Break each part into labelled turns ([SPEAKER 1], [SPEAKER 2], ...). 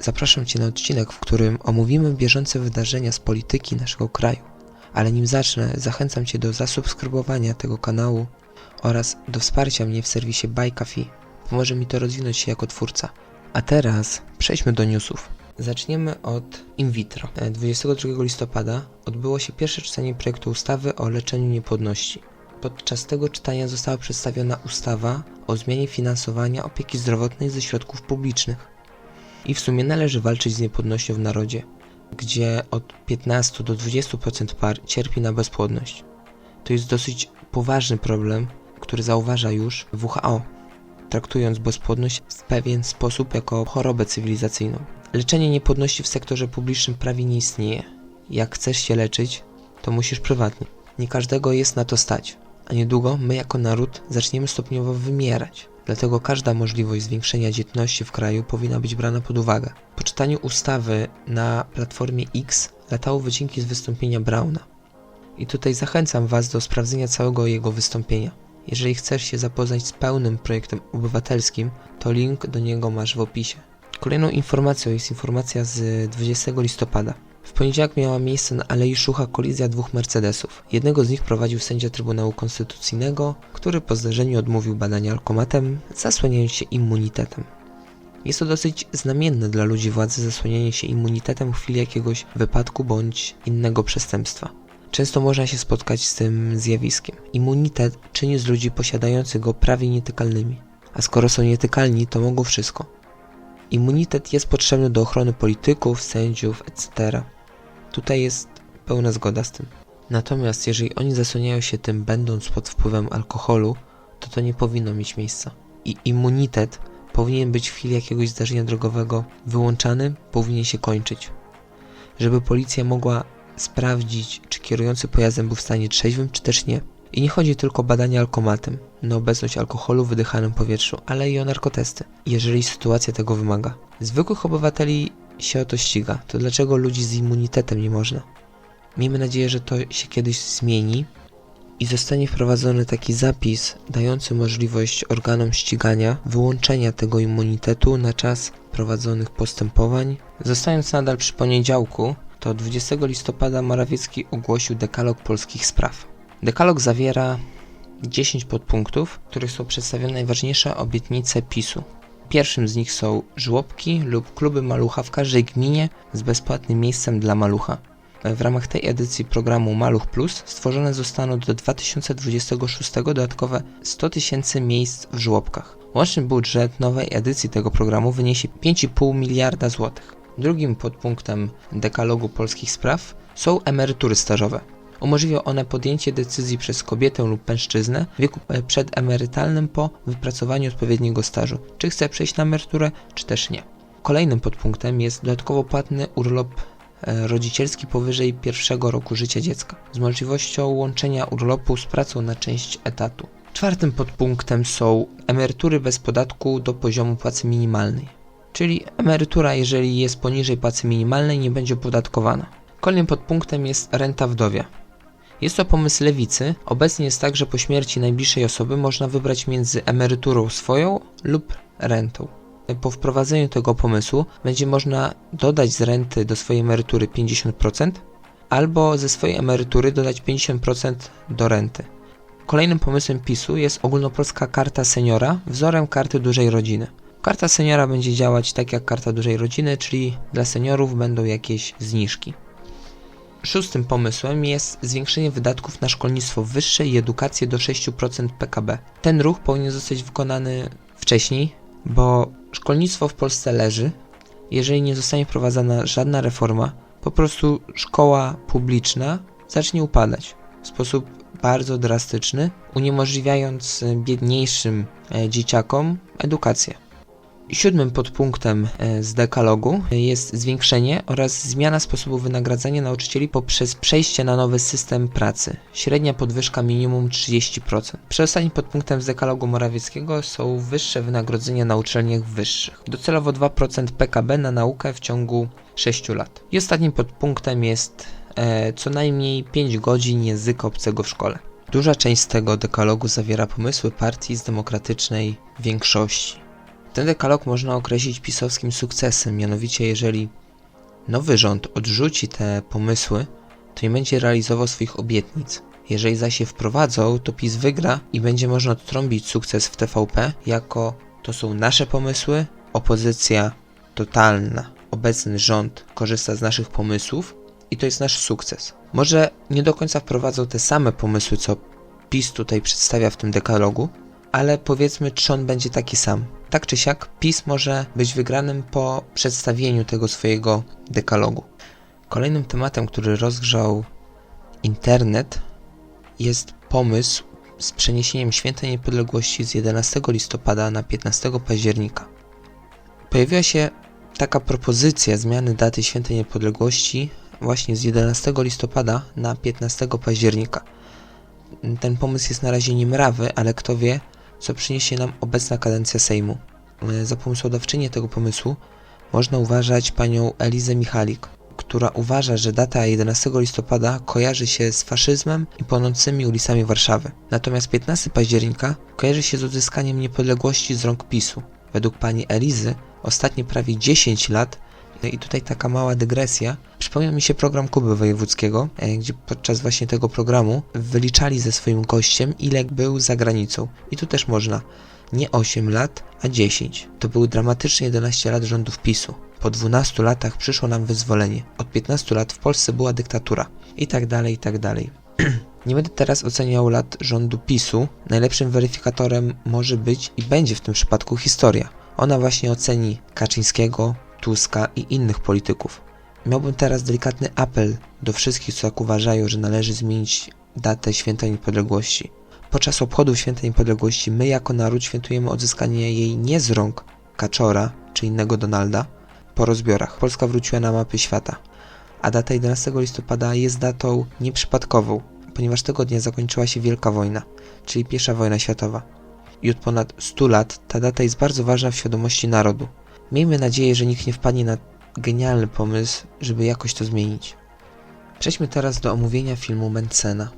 [SPEAKER 1] zapraszam Cię na odcinek, w którym omówimy bieżące wydarzenia z polityki naszego kraju. Ale nim zacznę, zachęcam Cię do zasubskrybowania tego kanału oraz do wsparcia mnie w serwisie Coffee. Pomoże mi to rozwinąć się jako twórca. A teraz przejdźmy do newsów. Zaczniemy od in vitro. E, 22 listopada odbyło się pierwsze czytanie projektu ustawy o leczeniu niepłodności. Podczas tego czytania została przedstawiona ustawa o zmianie finansowania opieki zdrowotnej ze środków publicznych. I w sumie należy walczyć z niepłodnością w narodzie, gdzie od 15 do 20% par cierpi na bezpłodność. To jest dosyć poważny problem, który zauważa już WHO, traktując bezpłodność w pewien sposób jako chorobę cywilizacyjną. Leczenie niepłodności w sektorze publicznym prawie nie istnieje. Jak chcesz się leczyć, to musisz prywatnie. Nie każdego jest na to stać, a niedługo my jako naród zaczniemy stopniowo wymierać. Dlatego każda możliwość zwiększenia dzietności w kraju powinna być brana pod uwagę. Po czytaniu ustawy na platformie X latały wycinki z wystąpienia Brauna. I tutaj zachęcam Was do sprawdzenia całego jego wystąpienia. Jeżeli chcesz się zapoznać z pełnym projektem obywatelskim, to link do niego masz w opisie. Kolejną informacją jest informacja z 20 listopada. W poniedziałek miała miejsce na Alei Szucha kolizja dwóch Mercedesów. Jednego z nich prowadził sędzia Trybunału Konstytucyjnego, który po zdarzeniu odmówił badania alkomatem, zasłaniając się immunitetem. Jest to dosyć znamienne dla ludzi władzy zasłanianie się immunitetem w chwili jakiegoś wypadku bądź innego przestępstwa. Często można się spotkać z tym zjawiskiem. Immunitet czyni z ludzi posiadających go prawie nietykalnymi. A skoro są nietykalni, to mogą wszystko. Immunitet jest potrzebny do ochrony polityków, sędziów, etc. Tutaj jest pełna zgoda z tym. Natomiast jeżeli oni zasłaniają się tym będąc pod wpływem alkoholu, to to nie powinno mieć miejsca. I immunitet powinien być w chwili jakiegoś zdarzenia drogowego wyłączany, powinien się kończyć. Żeby policja mogła sprawdzić, czy kierujący pojazdem był w stanie trzeźwym, czy też nie. I nie chodzi tylko o badanie alkomatem na obecność alkoholu w wydychanym powietrzu, ale i o narkotesty, jeżeli sytuacja tego wymaga. Zwykłych obywateli się o to ściga, to dlaczego ludzi z immunitetem nie można? Miejmy nadzieję, że to się kiedyś zmieni i zostanie wprowadzony taki zapis dający możliwość organom ścigania wyłączenia tego immunitetu na czas prowadzonych postępowań. Zostając nadal przy poniedziałku, to 20 listopada Morawiecki ogłosił dekalog polskich spraw. Dekalog zawiera 10 podpunktów, w których są przedstawione najważniejsze obietnice PiSu. Pierwszym z nich są żłobki lub kluby malucha w każdej gminie z bezpłatnym miejscem dla malucha. W ramach tej edycji programu Maluch Plus stworzone zostaną do 2026 dodatkowe 100 tysięcy miejsc w żłobkach. Łączny budżet nowej edycji tego programu wyniesie 5,5 miliarda złotych. Drugim podpunktem dekalogu polskich spraw są emerytury stażowe. Umożliwią one podjęcie decyzji przez kobietę lub mężczyznę w wieku przedemerytalnym po wypracowaniu odpowiedniego stażu, czy chce przejść na emeryturę, czy też nie. Kolejnym podpunktem jest dodatkowo płatny urlop e, rodzicielski powyżej pierwszego roku życia dziecka, z możliwością łączenia urlopu z pracą na część etatu. Czwartym podpunktem są emerytury bez podatku do poziomu płacy minimalnej, czyli emerytura, jeżeli jest poniżej płacy minimalnej, nie będzie opodatkowana. Kolejnym podpunktem jest renta wdowia. Jest to pomysł lewicy. Obecnie jest tak, że po śmierci najbliższej osoby można wybrać między emeryturą swoją lub rentą. Po wprowadzeniu tego pomysłu będzie można dodać z renty do swojej emerytury 50% albo ze swojej emerytury dodać 50% do renty. Kolejnym pomysłem PiSu jest ogólnopolska karta seniora wzorem karty dużej rodziny. Karta seniora będzie działać tak jak karta dużej rodziny, czyli dla seniorów będą jakieś zniżki. Szóstym pomysłem jest zwiększenie wydatków na szkolnictwo wyższe i edukację do 6% PKB. Ten ruch powinien zostać wykonany wcześniej, bo szkolnictwo w Polsce leży. Jeżeli nie zostanie wprowadzona żadna reforma, po prostu szkoła publiczna zacznie upadać w sposób bardzo drastyczny, uniemożliwiając biedniejszym e, dzieciakom edukację. Siódmym podpunktem e, z dekalogu jest zwiększenie oraz zmiana sposobu wynagradzania nauczycieli poprzez przejście na nowy system pracy. Średnia podwyżka minimum 30%. Przedostatnim podpunktem z dekalogu Morawieckiego są wyższe wynagrodzenia na uczelniach wyższych. Docelowo 2% PKB na naukę w ciągu 6 lat. I ostatnim podpunktem jest e, co najmniej 5 godzin języka obcego w szkole. Duża część tego dekalogu zawiera pomysły partii z demokratycznej większości. Ten dekalog można określić pisowskim sukcesem, mianowicie jeżeli nowy rząd odrzuci te pomysły, to nie będzie realizował swoich obietnic. Jeżeli zaś je wprowadzą, to PiS wygra i będzie można odtrąbić sukces w TVP jako to są nasze pomysły, opozycja totalna, obecny rząd korzysta z naszych pomysłów i to jest nasz sukces. Może nie do końca wprowadzą te same pomysły, co PiS tutaj przedstawia w tym dekalogu, ale powiedzmy, czy on będzie taki sam. Tak czy siak, PiS może być wygranym po przedstawieniu tego swojego dekalogu. Kolejnym tematem, który rozgrzał internet, jest pomysł z przeniesieniem święta niepodległości z 11 listopada na 15 października. Pojawiła się taka propozycja zmiany daty święta niepodległości właśnie z 11 listopada na 15 października. Ten pomysł jest na razie niemrawy, ale kto wie, co przyniesie nam obecna kadencja Sejmu. Za pomysłodawczynię tego pomysłu można uważać panią Elizę Michalik, która uważa, że data 11 listopada kojarzy się z faszyzmem i płonącymi ulicami Warszawy. Natomiast 15 października kojarzy się z odzyskaniem niepodległości z rąk PiSu. Według pani Elizy ostatnie prawie 10 lat i tutaj taka mała dygresja. Przypomniał mi się program Kuby Wojewódzkiego, e, gdzie podczas właśnie tego programu wyliczali ze swoim gościem, ile był za granicą. I tu też można nie 8 lat, a 10. To były dramatycznie 11 lat rządów PiSu. Po 12 latach przyszło nam wyzwolenie. Od 15 lat w Polsce była dyktatura. I tak dalej, i tak dalej. Nie będę teraz oceniał lat rządu PiSu. Najlepszym weryfikatorem może być i będzie w tym przypadku historia. Ona właśnie oceni Kaczyńskiego, Tuska i innych polityków. Miałbym teraz delikatny apel do wszystkich, co tak uważają, że należy zmienić datę Święta Niepodległości. Podczas obchodów Święta Niepodległości my jako naród świętujemy odzyskanie jej nie z rąk Kaczora czy innego Donalda po rozbiorach. Polska wróciła na mapy świata. A data 11 listopada jest datą nieprzypadkową, ponieważ tego dnia zakończyła się Wielka Wojna, czyli I wojna światowa. I od ponad 100 lat ta data jest bardzo ważna w świadomości narodu. Miejmy nadzieję, że nikt nie wpadnie na genialny pomysł, żeby jakoś to zmienić. Przejdźmy teraz do omówienia filmu Mencena.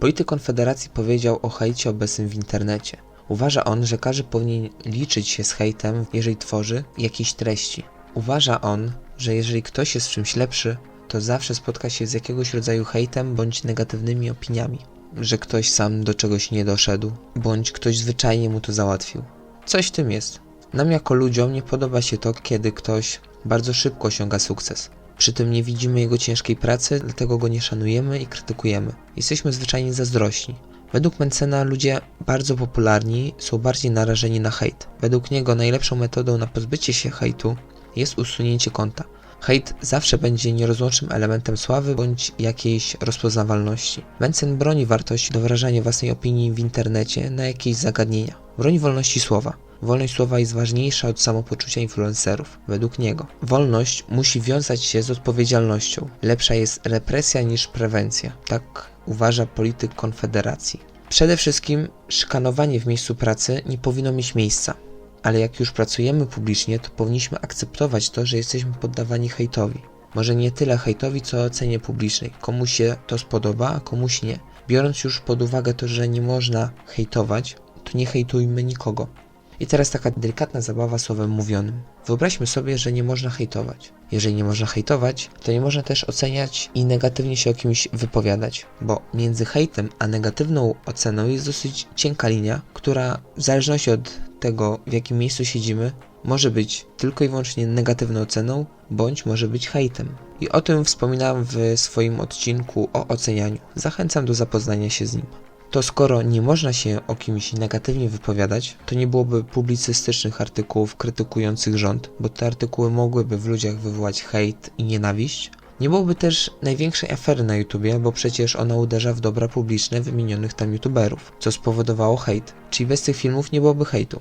[SPEAKER 1] Polityk Konfederacji powiedział o hejcie obecnym w internecie. Uważa on, że każdy powinien liczyć się z hejtem, jeżeli tworzy jakieś treści. Uważa on, że jeżeli ktoś jest w czymś lepszy, to zawsze spotka się z jakiegoś rodzaju hejtem bądź negatywnymi opiniami. Że ktoś sam do czegoś nie doszedł, bądź ktoś zwyczajnie mu to załatwił. Coś w tym jest. Nam jako ludziom nie podoba się to, kiedy ktoś bardzo szybko osiąga sukces. Przy tym nie widzimy jego ciężkiej pracy, dlatego go nie szanujemy i krytykujemy. Jesteśmy zwyczajnie zazdrośni. Według Mencena ludzie bardzo popularni są bardziej narażeni na hejt. Według niego najlepszą metodą na pozbycie się hejtu jest usunięcie konta. Hejt zawsze będzie nierozłącznym elementem sławy bądź jakiejś rozpoznawalności. Mencen broni wartości do wyrażania własnej opinii w internecie na jakieś zagadnienia. Broni wolności słowa. Wolność słowa jest ważniejsza od samopoczucia influencerów, według niego. Wolność musi wiązać się z odpowiedzialnością. Lepsza jest represja niż prewencja. Tak uważa polityk Konfederacji. Przede wszystkim szykanowanie w miejscu pracy nie powinno mieć miejsca. Ale jak już pracujemy publicznie, to powinniśmy akceptować to, że jesteśmy poddawani hejtowi. Może nie tyle hejtowi, co ocenie publicznej. Komuś się to spodoba, a komuś nie. Biorąc już pod uwagę to, że nie można hejtować, to nie hejtujmy nikogo. I teraz taka delikatna zabawa słowem mówionym. Wyobraźmy sobie, że nie można hejtować. Jeżeli nie można hejtować, to nie można też oceniać i negatywnie się o kimś wypowiadać, bo między hejtem a negatywną oceną jest dosyć cienka linia, która w zależności od tego, w jakim miejscu siedzimy, może być tylko i wyłącznie negatywną oceną, bądź może być hejtem. I o tym wspominałem w swoim odcinku o ocenianiu. Zachęcam do zapoznania się z nim to skoro nie można się o kimś negatywnie wypowiadać, to nie byłoby publicystycznych artykułów krytykujących rząd, bo te artykuły mogłyby w ludziach wywołać hejt i nienawiść. Nie byłoby też największej afery na YouTubie, bo przecież ona uderza w dobra publiczne wymienionych tam YouTuberów, co spowodowało hejt, czyli bez tych filmów nie byłoby hejtu.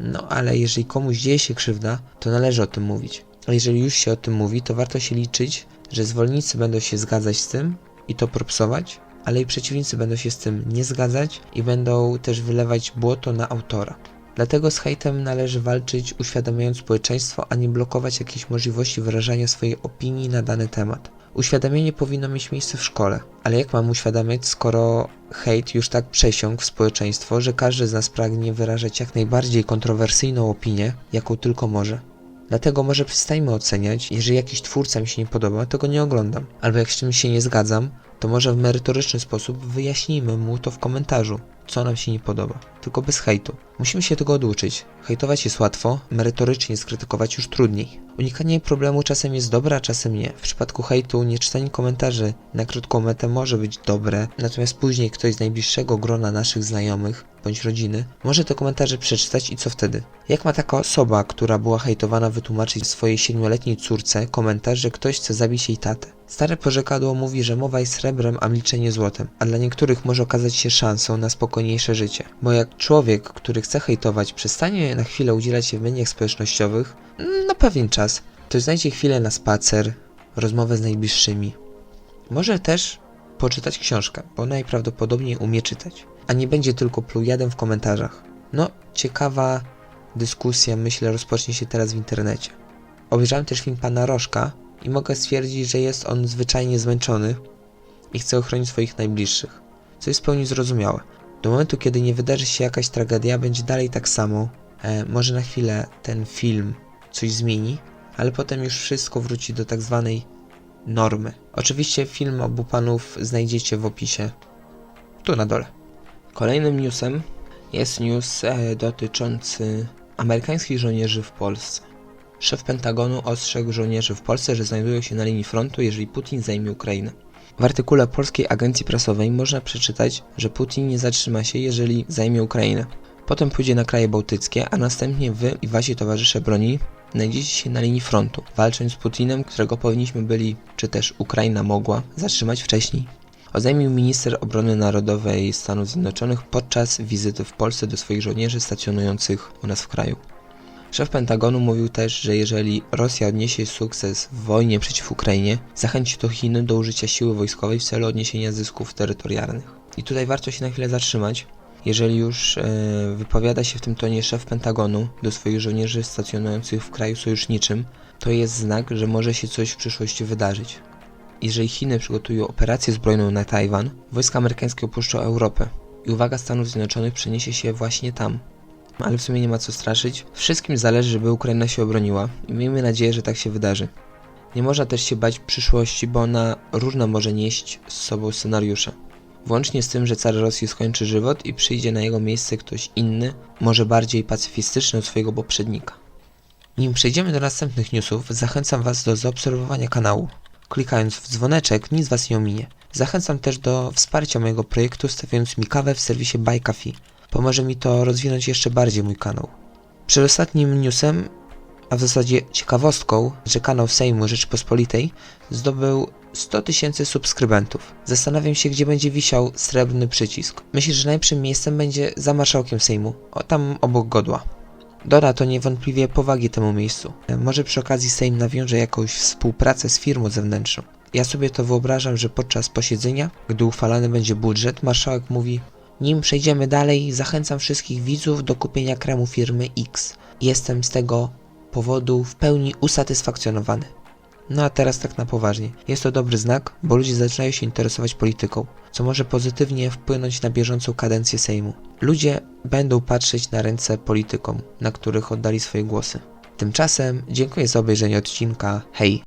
[SPEAKER 1] No ale jeżeli komuś dzieje się krzywda, to należy o tym mówić. A jeżeli już się o tym mówi, to warto się liczyć, że zwolennicy będą się zgadzać z tym i to propsować, ale i przeciwnicy będą się z tym nie zgadzać i będą też wylewać błoto na autora. Dlatego z hejtem należy walczyć uświadamiając społeczeństwo, a nie blokować jakiejś możliwości wyrażania swojej opinii na dany temat. Uświadamianie powinno mieć miejsce w szkole, ale jak mam uświadamiać, skoro hejt już tak przesiąkł w społeczeństwo, że każdy z nas pragnie wyrażać jak najbardziej kontrowersyjną opinię, jaką tylko może. Dlatego może przestańmy oceniać, jeżeli jakiś twórca mi się nie podoba, to go nie oglądam. Albo jak z czymś się nie zgadzam, to może w merytoryczny sposób wyjaśnijmy mu to w komentarzu, co nam się nie podoba. Tylko bez hejtu. Musimy się tego oduczyć. Hejtować jest łatwo, merytorycznie skrytykować już trudniej. Unikanie problemu czasem jest dobre, a czasem nie. W przypadku hejtu nieczytanie komentarzy na krótką metę może być dobre, natomiast później ktoś z najbliższego grona naszych znajomych bądź rodziny może te komentarze przeczytać i co wtedy? Jak ma taka osoba, która była hejtowana wytłumaczyć swojej siedmioletniej córce komentarz, że ktoś chce zabić jej tatę? Stare porzekadło mówi, że mowa jest srebrem, a milczenie złotem, a dla niektórych może okazać się szansą na spokojniejsze życie. Bo jak człowiek, który chce hejtować, przestanie na chwilę udzielać się w mediach społecznościowych, na pewien czas, to znajdzie chwilę na spacer, rozmowę z najbliższymi. Może też poczytać książkę, bo najprawdopodobniej umie czytać, a nie będzie tylko pluł jadem w komentarzach. No, ciekawa dyskusja, myślę, rozpocznie się teraz w internecie. Obejrzałem też film pana Rożka i mogę stwierdzić, że jest on zwyczajnie zmęczony i chce ochronić swoich najbliższych, co jest w pełni zrozumiałe. Do momentu, kiedy nie wydarzy się jakaś tragedia, będzie dalej tak samo. E, może na chwilę ten film coś zmieni, ale potem już wszystko wróci do tak zwanej normy. Oczywiście film obu panów znajdziecie w opisie tu na dole. Kolejnym newsem jest news e, dotyczący amerykańskich żołnierzy w Polsce. Szef Pentagonu ostrzegł żołnierzy w Polsce, że znajdują się na linii frontu, jeżeli Putin zajmie Ukrainę. W artykule polskiej agencji prasowej można przeczytać, że Putin nie zatrzyma się, jeżeli zajmie Ukrainę. Potem pójdzie na kraje bałtyckie, a następnie wy i wasi towarzysze broni znajdziecie się na linii frontu, walcząc z Putinem, którego powinniśmy byli, czy też Ukraina mogła, zatrzymać wcześniej. Oznajmił minister obrony narodowej Stanów Zjednoczonych podczas wizyty w Polsce do swoich żołnierzy stacjonujących u nas w kraju. Szef Pentagonu mówił też, że jeżeli Rosja odniesie sukces w wojnie przeciw Ukrainie, zachęci to Chiny do użycia siły wojskowej w celu odniesienia zysków terytorialnych. I tutaj warto się na chwilę zatrzymać. Jeżeli już e, wypowiada się w tym tonie szef Pentagonu do swoich żołnierzy stacjonujących w kraju sojuszniczym, to jest znak, że może się coś w przyszłości wydarzyć. Jeżeli Chiny przygotują operację zbrojną na Tajwan, wojska amerykańskie opuszczą Europę i uwaga Stanów Zjednoczonych przeniesie się właśnie tam. Ale w sumie nie ma co straszyć. Wszystkim zależy, żeby Ukraina się obroniła i miejmy nadzieję, że tak się wydarzy. Nie można też się bać przyszłości, bo ona różne może nieść z sobą scenariusze. Włącznie z tym, że car Rosji skończy żywot i przyjdzie na jego miejsce ktoś inny, może bardziej pacyfistyczny od swojego poprzednika. Nim przejdziemy do następnych newsów, zachęcam Was do zaobserwowania kanału. Klikając w dzwoneczek, nic Was nie ominie. Zachęcam też do wsparcia mojego projektu, stawiając mi kawę w serwisie Buy Coffee. Pomoże mi to rozwinąć jeszcze bardziej mój kanał. Przedostatnim newsem, a w zasadzie ciekawostką, że kanał Sejmu Rzeczypospolitej zdobył 100 tysięcy subskrybentów. Zastanawiam się, gdzie będzie wisiał srebrny przycisk. Myślę, że najlepszym miejscem będzie za marszałkiem Sejmu, o tam obok godła. Doda to niewątpliwie powagi temu miejscu. Może przy okazji Sejm nawiąże jakąś współpracę z firmą zewnętrzną. Ja sobie to wyobrażam, że podczas posiedzenia, gdy uchwalany będzie budżet, marszałek mówi Nim przejdziemy dalej, zachęcam wszystkich widzów do kupienia kremu firmy X. Jestem z tego powodu w pełni usatysfakcjonowany. No a teraz tak na poważnie. Jest to dobry znak, bo ludzie zaczynają się interesować polityką, co może pozytywnie wpłynąć na bieżącą kadencję Sejmu. Ludzie będą patrzeć na ręce politykom, na których oddali swoje głosy. Tymczasem dziękuję za obejrzenie odcinka. Hej!